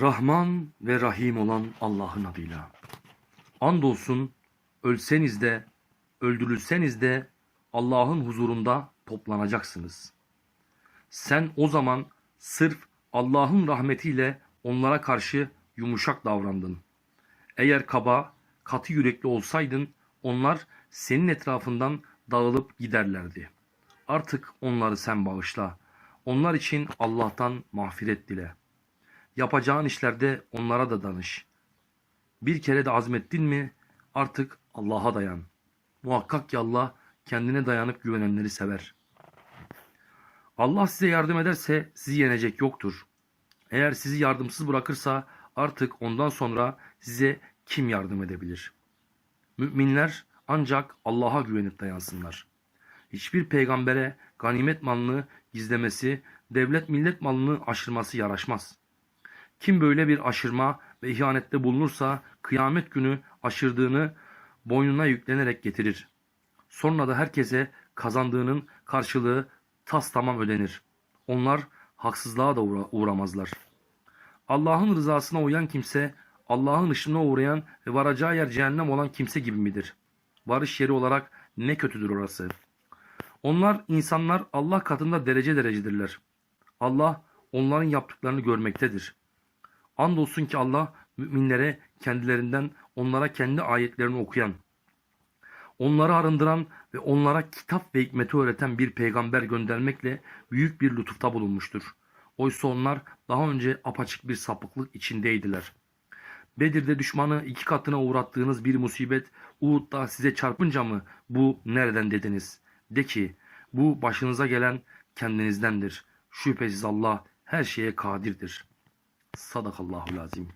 Rahman ve Rahim olan Allah'ın adıyla. Andolsun ölseniz de öldürülseniz de Allah'ın huzurunda toplanacaksınız. Sen o zaman sırf Allah'ın rahmetiyle onlara karşı yumuşak davrandın. Eğer kaba, katı yürekli olsaydın onlar senin etrafından dağılıp giderlerdi. Artık onları sen bağışla. Onlar için Allah'tan mağfiret dile. Yapacağın işlerde onlara da danış. Bir kere de azmettin mi artık Allah'a dayan. Muhakkak ki Allah kendine dayanıp güvenenleri sever. Allah size yardım ederse sizi yenecek yoktur. Eğer sizi yardımsız bırakırsa artık ondan sonra size kim yardım edebilir? Müminler ancak Allah'a güvenip dayansınlar. Hiçbir peygambere ganimet malını gizlemesi, devlet millet malını aşırması yaraşmaz. Kim böyle bir aşırma ve ihanette bulunursa kıyamet günü aşırdığını boynuna yüklenerek getirir. Sonra da herkese kazandığının karşılığı tas tamam ödenir. Onlar haksızlığa da uğra- uğramazlar. Allah'ın rızasına uyan kimse, Allah'ın ışığına uğrayan ve varacağı yer cehennem olan kimse gibi midir? Varış yeri olarak ne kötüdür orası. Onlar insanlar Allah katında derece derecedirler. Allah onların yaptıklarını görmektedir. Andolsun ki Allah müminlere kendilerinden onlara kendi ayetlerini okuyan, onları arındıran ve onlara kitap ve hikmeti öğreten bir peygamber göndermekle büyük bir lütufta bulunmuştur. Oysa onlar daha önce apaçık bir sapıklık içindeydiler. Bedir'de düşmanı iki katına uğrattığınız bir musibet Uhud'da size çarpınca mı bu nereden dediniz? De ki bu başınıza gelen kendinizdendir. Şüphesiz Allah her şeye kadirdir. Sadakallahu lazim.